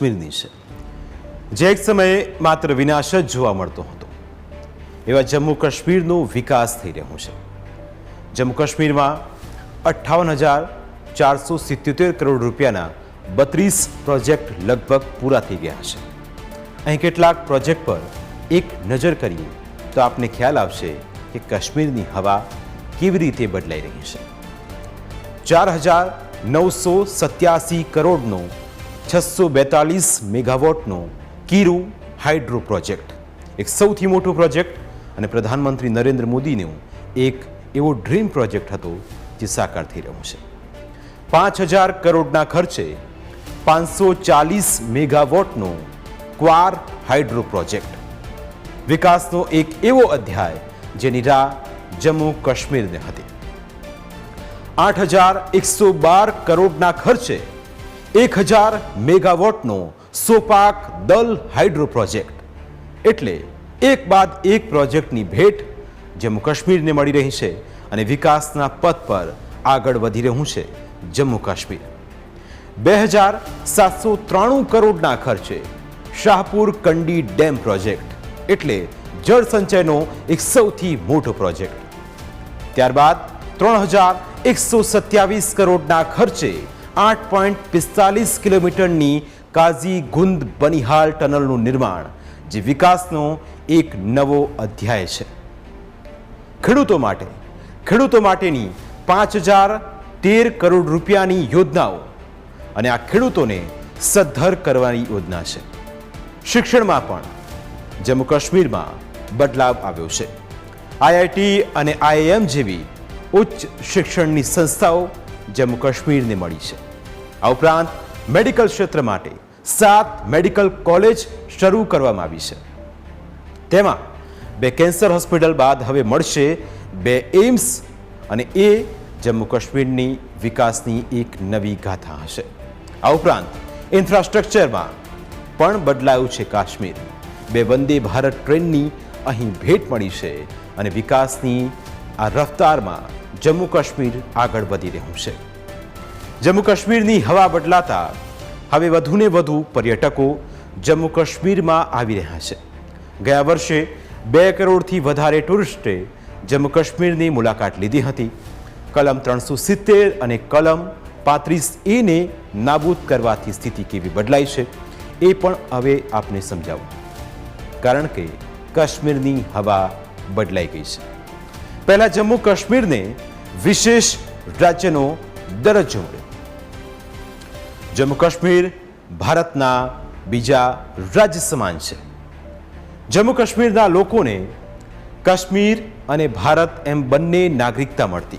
કાશ્મીરની છે જે એક સમયે માત્ર વિનાશ જ જોવા મળતો હતો. એવા જમ્મુ કાશ્મીરનો વિકાસ થઈ રહ્યો છે. જમ્મુ કાશ્મીરમાં અઠ્ઠાવન હજાર ચારસો સિત્યોતેર કરોડ રૂપિયાના બત્રીસ પ્રોજેક્ટ લગભગ પૂરા થઈ ગયા છે. અહીં કેટલાક પ્રોજેક્ટ પર એક નજર કરીએ તો આપને ખ્યાલ આવશે કે કાશ્મીરની હવા કેવી રીતે બદલાઈ રહી છે. ચાર હજાર નવસો સત્યાસી કરોડનો છસો બેતાલીસ મેગાવોટનો કીરુ હાઇડ્રો પ્રોજેક્ટ. એક સૌથી મોટો પ્રોજેક્ટ અને પ્રધાનમંત્રી નરેન્દ્ર મોદીનો એક એવો ડ્રીમ પ્રોજેક્ટ હતો જે સાકાર થઈ રહ્યો છે. પાંચ હજાર કરોડના ખર્ચે પાંચસો ચાલીસ મેગાવોટનો ક્વાર હાઇડ્રો પ્રોજેક્ટ. વિકાસનો એક એવો અધ્યાય જેની રાહ જમ્મુ કાશ્મીરને હતી. આઠ હજાર એકસો બાર કરોડના ખર્ચે એક હજાર મેગાવોટનો સોપાક દલ હાઇડ્રો પ્રોજેક્ટ. એટલે એક બાદ એક પ્રોજેક્ટની ભેટ જમ્મુ કાશ્મીરને મળી રહી છે અને વિકાસના પથ પર આગળ વધી રહ્યું છે જમ્મુ કાશ્મીર. બે હજાર સાતસો ત્રાણું કરોડના ખર્ચે શાહપુર કંડી ડેમ પ્રોજેક્ટ, એટલે જળ સંચયનો એક સૌથી મોટો પ્રોજેક્ટ. ત્યારબાદ ત્રણ હજાર એકસો સત્યાવીસ કરોડના ખર્ચે આઠ પોઈન્ટ પિસ્તાલીસ કિલોમીટરની કાઝી ગુંદ બનિહાલ ટનલનું નિર્માણ, જે વિકાસનો એક નવો અધ્યાય છે. ખેડૂતો માટે, ખેડૂતો માટેની પાંચ હજાર તેર કરોડ રૂપિયાની યોજનાઓ અને આ ખેડૂતોને સદ્ધર કરવાની યોજના છે. શિક્ષણમાં પણ જમ્મુ કાશ્મીરમાં બદલાવ આવ્યો છે. આઈઆઈટી અને આઈઆઈએમ જેવી ઉચ્ચ શિક્ષણની સંસ્થાઓ જમ્મુ કાશ્મીરને મળી છે. આ ઉપરાંત મેડિકલ ક્ષેત્ર માટે સાત મેડિકલ કોલેજ શરૂ કરવામાં આવી છે. તેમાં બે કેન્સર હોસ્પિટલ બાદ હવે મળશે બે એમ્સ અને એ જમ્મુ કાશ્મીરની વિકાસની એક નવી ગાથા હશે. આ ઉપરાંત ઇન્ફ્રાસ્ટ્રક્ચરમાં પણ બદલાયું છે કાશ્મીર. બે વંદે ભારત ટ્રેનની અહીં ભેટ મળી છે અને વિકાસની આ રફતારમાં જમ્મુ કાશ્મીર આગળ વધી રહ્યું છે. જમ્મુ કાશ્મીરની હવા બદલાતા હવે વધુને વધુ પર્યટકો જમ્મુ કાશ્મીરમાં આવી રહ્યા છે. ગયા વર્ષે બે કરોડથી વધારે ટુરિસ્ટે જમ્મુ કાશ્મીરની મુલાકાત લીધી હતી. કલમ ત્રણસો સિત્તેર અને કલમ પાંત્રીસ એને નાબૂદ કરવાથી સ્થિતિ કેવી બદલાઈ છે એ પણ હવે આપને સમજાવું. કારણ કે કાશ્મીરની હવા બદલાઈ ગઈ છે. પહેલા જમ્મુ કાશ્મીરને વિશેષ રાજ્યનો દરજ્જો મળ્યો. જમ્મુ કાશ્મીર ભારતના બીજા રાજ્ય સમાન છે. જમ્મુ કાશ્મીરના લોકોને કાશ્મીર અને ભારત એમ બંને નાગરિકતા મળતી.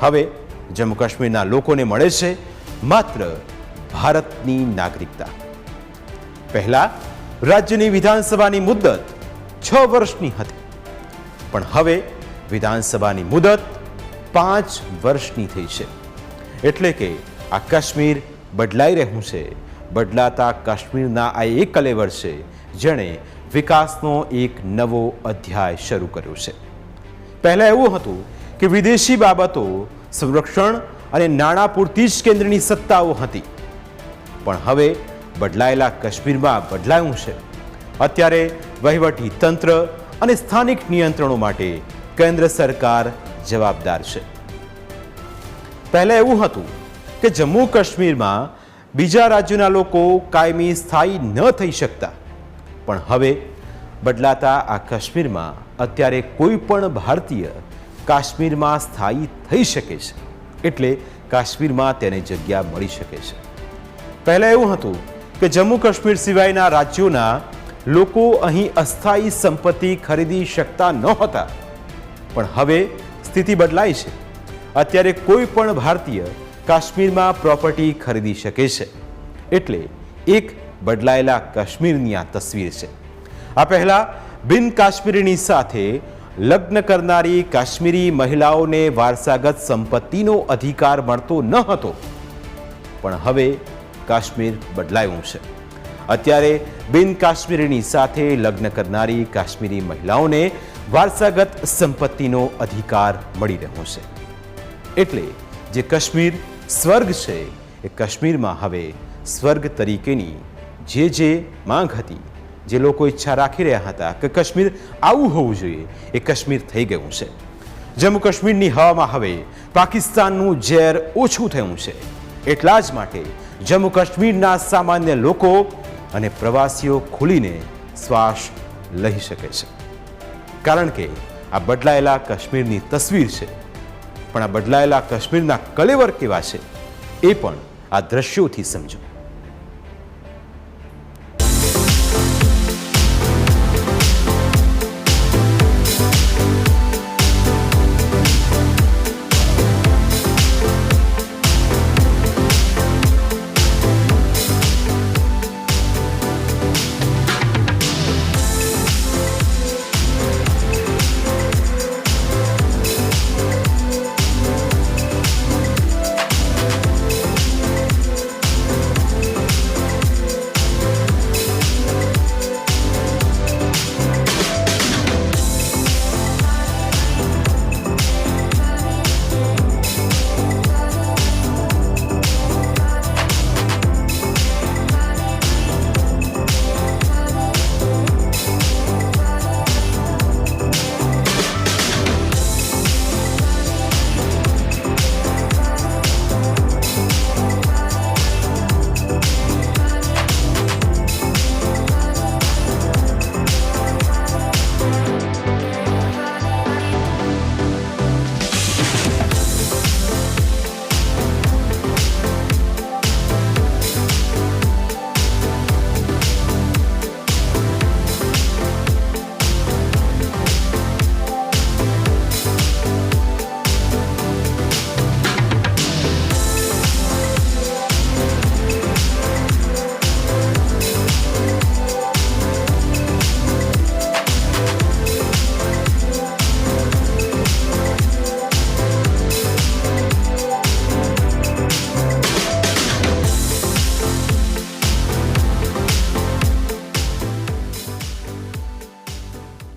હવે જમ્મુ કાશ્મીરના લોકોને મળે છે માત્ર ભારતની નાગરિકતા. પહેલા રાજ્યની વિધાનસભાની મુદ્દત છ વર્ષની હતી. પણ હવે વિધાનસભાની મુદત પાંચ વર્ષની થઈ છે. એટલે કે આ કાશ્મીર બદલાઈ રહ્યું છે. બદલાતા કાશ્મીરના આ એક કલેવર છે જેણે વિકાસનો એક નવો અધ્યાય શરૂ કર્યો છે. પહેલાં એવું હતું કે વિદેશી બાબતો, સંરક્ષણ અને નાણાં પૂરતી જ કેન્દ્રની સત્તાઓ હતી. પણ હવે બદલાયેલા કાશ્મીરમાં બદલાયું છે. અત્યારે વહીવટી તંત્ર અને સ્થાનિક નિયંત્રણો માટે કેન્દ્ર સરકાર જવાબદાર છે. પહેલા એવું હતું કે જમ્મુ કાશ્મીરમાં બીજા રાજ્યોના લોકો કાયમી સ્થાયી ન થઈ શકતા. પણ હવે બદલાતા આ કાશ્મીરમાં અત્યારે કોઈ પણ ભારતીય કાશ્મીરમાં સ્થાયી થઈ શકે છે. એટલે કાશ્મીરમાં તેને જગ્યા મળી શકે છે. પહેલાં એવું હતું કે જમ્મુ કાશ્મીર સિવાયના રાજ્યોના લોકો અહીં અસ્થાયી સંપત્તિ ખરીદી શકતા નહોતા પણ હવે સ્થિતિ બદલાઈ છે. અત્યારે કોઈ પણ ભારતીય કાશ્મીરમાં પ્રોપર્ટી ખરીદી શકે છે. એટલે એક બદલાયેલા કાશ્મીરની આ તસવીર છે. આ પહેલાં બિન કાશ્મીરીની સાથે લગ્ન કરનારી કાશ્મીરી મહિલાઓને વારસાગત સંપત્તિનો અધિકાર મળતો ન હતો. પણ હવે કાશ્મીર બદલાયું છે. અત્યારે બિન કાશ્મીરીની સાથે લગ્ન કરનારી કાશ્મીરી મહિલાઓને વારસાગત સંપત્તિનો અધિકાર મળી રહ્યો છે. એટલે જે કાશ્મીર સ્વર્ગ છે, એ કાશ્મીરમાં હવે સ્વર્ગ તરીકેની જે જે માંગ હતી, જે લોકો ઈચ્છા રાખી રહ્યા હતા કે કાશ્મીર આવું હોવું જોઈએ, એ કાશ્મીર થઈ ગયું છે. જમ્મુ કાશ્મીરની હવામાં હવે પાકિસ્તાનનું ઝેર ઓછું થયું છે. એટલા જ માટે જમ્મુ કાશ્મીરના સામાન્ય લોકો અને પ્રવાસીઓ ખુલીને શ્વાસ લઈ શકે છે. કારણ કે આ બદલાયેલા કાશ્મીરની તસવીર છે. પણ આ બદલાયેલા કાશ્મીરના કલેવર કેવા છે એ પણ આ દ્રશ્યોથી સમજો.